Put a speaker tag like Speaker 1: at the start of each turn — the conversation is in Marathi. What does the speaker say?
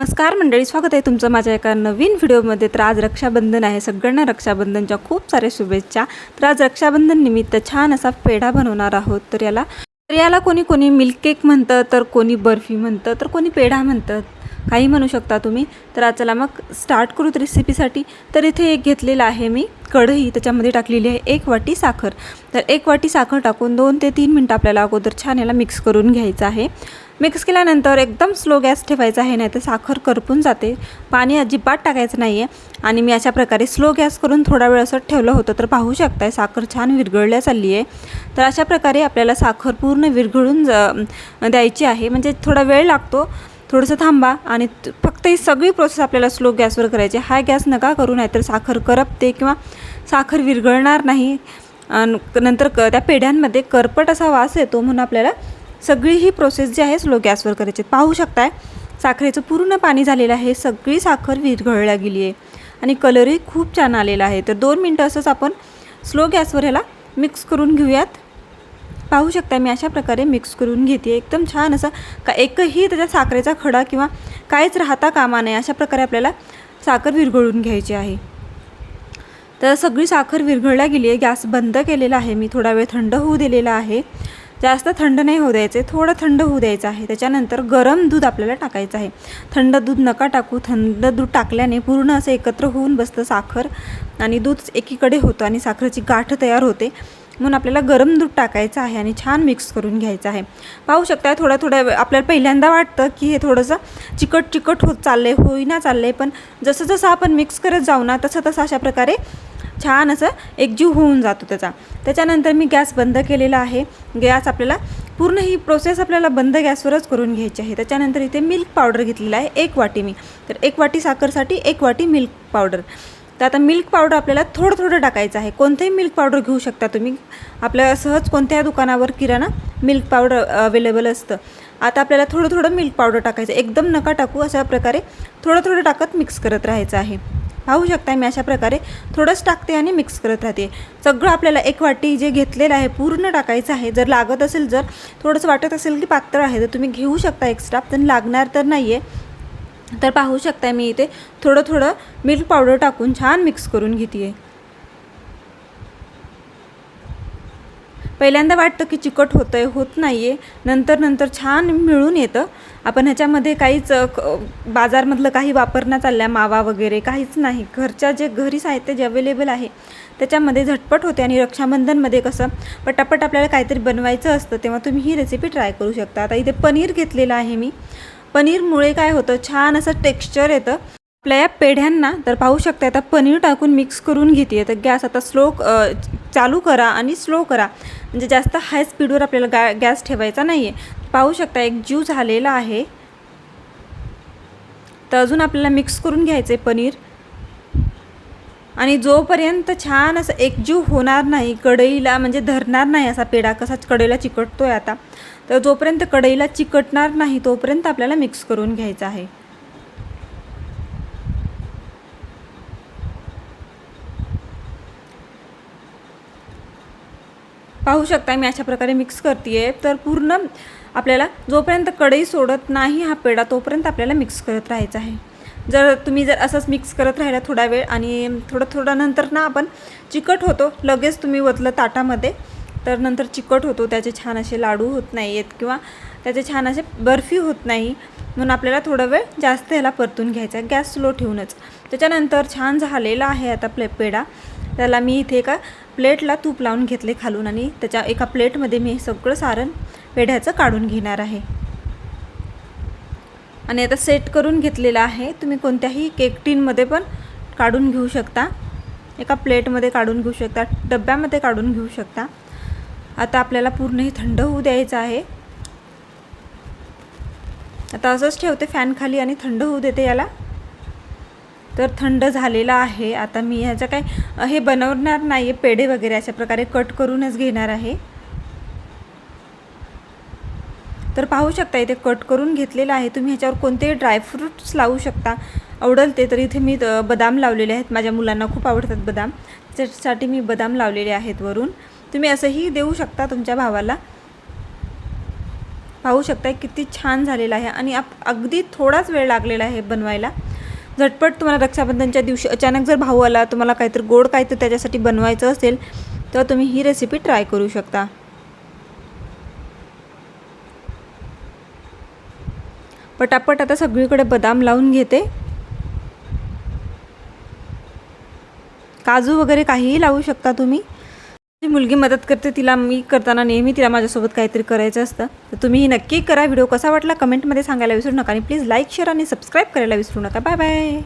Speaker 1: नमस्कार मंडळी स्वागत आहे तुमचं माझ्या एका नवीन व्हिडिओमध्ये. तर आज रक्षाबंधन आहे. सगळ्यांना रक्षाबंधनच्या खूप साऱ्या शुभेच्छा. तर आज रक्षाबंधन निमित्त छान असा पेढा बनवणार आहोत. तर याला तर याला कोणी कोणी मिल्क केक म्हणतं तर कोणी बर्फी म्हणतं तर कोणी पेढा म्हणतं. काही म्हणू शकता तुम्ही. तर आज चला मग स्टार्ट करूत रेसिपीसाठी तर इथे एक घेतलेला आहे मी कढई. त्याच्यामध्ये टाकलेली आहे एक वाटी साखर. तर एक वाटी साखर टाकून दोन ते तीन मिनटं आपल्याला अगोदर छान याला मिक्स करून घ्यायचं आहे. मिक्स केल्यानंतर एकदम स्लो गॅस ठेवायचा आहे नाही तर साखर करपून जाते. पाणी अजिबात टाकायचं नाही आहे आणि मी अशा प्रकारे स्लो गॅस करून थोडा वेळ असं ठेवलं होतं तर पाहू शकताय साखर छान विरघळल्या चालली आहे तर अशा प्रकारे आपल्याला साखर पूर्ण विरघळून द्यायची आहे. म्हणजे थोडा वेळ लागतो. थोडंसं थांबा आणि फक्त ही सगळी प्रोसेस आपल्याला स्लो गॅसवर करायची हाय गॅस नका करू नाहीतर साखर करपते किंवा साखर विरघळणार नाही. आणि नंतर क त्या पेढ्यांमध्ये करपट असा वास येतो म्हणून आपल्याला सगळी ही प्रोसेस जी आहे स्लो गॅसवर करायची पाहू शकताय साखरेचं पूर्ण पाणी झालेलं आहे. सगळी साखर विरघळल्या गेली आहे. आणि कलरही खूप छान आलेला आहे. तर दोन मिनटं असंच आपण स्लो गॅसवर ह्याला मिक्स करून घेऊयात. पाहू शकता मी अशा प्रकारे मिक्स करून घेते. एकदम छान असं का एकही त्याच्या साखरेचा खडा किंवा काहीच राहता कामा नये अशा प्रकारे आपल्याला साखर विरघळून घ्यायची आहे. तर सगळी साखर विरघळल्या गेली आहे. गॅस बंद केलेला आहे. मी थोडा वेळ थंड होऊ दिलेला आहे. जास्त थंड नाही होऊ द्यायचे. थोडं थंड होऊ द्यायचं आहे. त्याच्यानंतर गरम दूध आपल्याला टाकायचं आहे. थंड दूध नका टाकू. थंड दूध टाकल्याने पूर्ण असं एकत्र होऊन बसतं साखर आणि दूध एकीकडे होतं आणि साखरेची गाठ तयार होते. म्हणून आपल्याला गरम दूध टाकायचं आहे आणि छान मिक्स करून घ्यायचं आहे. पाहू शकता थोडा थोड्या आपल्याला पहिल्यांदा वाटतं की हे थोडंसं चिकट चिकट होत चाललं आहे होईना चाललं आहे पण जसं जसं आपण मिक्स करत जाऊ ना तसं तसं अशा प्रकारे छान असं एकजीव होऊन जातो त्याचा. त्याच्यानंतर मी गॅस बंद केलेला आहे. गॅस आपल्याला पूर्ण ही प्रोसेस आपल्याला बंद गॅसवरच करून घ्यायची आहे. त्याच्यानंतर इथे मिल्क पावडर घेतलेला आहे एक वाटी मी. तर एक वाटी साखरसाठी एक वाटी मिल्क पावडर तर आता मिल्क पावडर आपल्याला थोडं थोडं टाकायचं आहे. कोणतंही मिल्क पावडर घेऊ शकता तुम्ही. आपल्या सहज कोणत्या दुकानावर किराणा मिल्क पावडर अवेलेबल असतं. आता आपल्याला थोडं थोडं मिल्क पावडर टाकायचं एकदम नका टाकू अशा प्रकारे थोडं थोडं टाकत मिक्स करत राहायचं आहे. पाहू शकता मी अशा प्रकारे थोडंच टाकते आणि मिक्स करत राहते. सगळं आपल्याला एक वाटी जे घेतलेलं आहे पूर्ण टाकायचं आहे. जर लागत असेल जर थोडंसं वाटत असेल की पातळ आहे तर तुम्ही घेऊ शकता एक्स्ट्रा पण लागणार तर नाही आहे तर पाहू शकता मी इथे थोडं थोडं मिल्क पावडर टाकून छान मिक्स करून घेते आहे पहिल्यांदा वाटतं की चिकट होतं आहे होत नाही आहे नंतर नंतर छान मिळून येतं. आपण ह्याच्यामध्ये काहीच क- बाजारमधलं काही वापरण्यात चालल्या मावा वगैरे काहीच नाही. घरच्या जे घरी साहित्य जे अवेलेबल आहे त्याच्यामध्ये झटपट होते आणि रक्षाबंधनमध्ये कसं पटापट आपल्याला काहीतरी बनवायचं असतं तेव्हा तुम्ही ही रेसिपी ट्राय करू शकता. आता इथे पनीर घेतलेलं आहे मी. पनीरमुळे काय होतं? छान असं टेक्स्चर येतं. आपल्या या पेढ्यांना तर पाहू शकता आता पनीर टाकून मिक्स करून घेते तर गॅस आता स्लो चालू करा आणि स्लो करा. म्हणजे जास्त हाय स्पीडवर आपल्याला गॅ गॅस ठेवायचा नाही आहे पाहू शकता एक जीव झालेला आहे. तर अजून आपल्याला मिक्स करून घ्यायचं आहे पनीर. आणि जोपर्यंत छान असं एकजीव होणार नाही कढईला म्हणजे धरणार नाही असा पेढा कसा कढईला चिकटतो आहे आता तर जोपर्यंत कढईला चिकटणार नाही तोपर्यंत आपल्याला मिक्स करून घ्यायचं आहे. पाहू शकता मी अशा प्रकारे मिक्स करते आहे तर पूर्ण आपल्याला जोपर्यंत कढई सोडत नाही हा पेढा तोपर्यंत आपल्याला मिक्स करत राहायचा आहे. जर तुम्ही जर असंच मिक्स करत राहिला थोडा वेळ आणि थोडं थोडं नंतर ना आपण चिकट होतो लगेच तुम्ही वतलं ताटामध्ये. तर नंतर चिकट होतो त्याचे छान असे लाडू होत नाही आहेत किंवा त्याचे छान असे बर्फी होत नाही म्हणून आपल्याला थोडा वेळ जास्त ह्याला परतून घ्यायचा आहे. गॅस स्लो ठेवूनच. त्याच्यानंतर छान झालेला आहे आता प्ले पेढा. त्याला मी इथे एका प्लेटला तूप लावून घेतले खालून आणि त्याच्या एका प्लेटमध्ये मी सगळं सारण पेढ्याचं काढून घेणार आहे. आणि आता सेट करून घेतलेलं आहे. तुम्ही कोणत्याही केक टीनमध्ये पण काढून घेऊ शकता. एका प्लेटमध्ये काढून घेऊ शकता. डब्यामध्ये काढून घेऊ शकता. आता आपल्याला पूर्णही थंड होऊ द्यायचं आहे. आता असंच ठेवते फॅन खाली आणि थंड होऊ देते याला. तर थंड झालेला आहे. आता मी ह्याचं काय हे बनवणार नाही आहे पेढे वगैरे अशा प्रकारे कट करूनच घेणार आहे. तर पाहू शकता इथे कट करून घेतलेलं आहे. तुम्ही ह्याच्यावर कोणतेही ड्रायफ्रूट्स लावू शकता. आवडल ते तर इथे मी बदाम लावलेले आहेत. माझ्या मुलांना खूप आवडतात बदाम. त्याच्यासाठी मी बदाम लावलेले आहेत वरून. तुम्ही असंही देऊ शकता तुमच्या भावाला. पाहू शकता किती छान झालेला आहे आणि आप अगदी थोडाच वेळ लागलेला आहे बनवायला. झटपट तुम्हाला रक्षाबंधनच्या दिवशी अचानक जर भाऊ आला तुम्हाला काहीतरी गोड काहीतरी त्याच्यासाठी बनवायचं असेल तर तुम्ही ही रेसिपी ट्राय करू शकता. पटापट आता सगळीकडे बदाम लावून घेते. काजू वगैरे काहीही लावू शकता तुम्ही. ती मुलगी मदत करते तिला मी करताना नेहमी तिला माझ्यासोबत काहीतरी करायचं असतं. तर तुम्हीही नक्की करा. व्हिडिओ कसा वाटला कमेंटमध्ये सांगायला विसरू नका. आणि प्लीज लाईक शेअर आणि सबस्क्राईब करायला विसरू नका. Bye bye.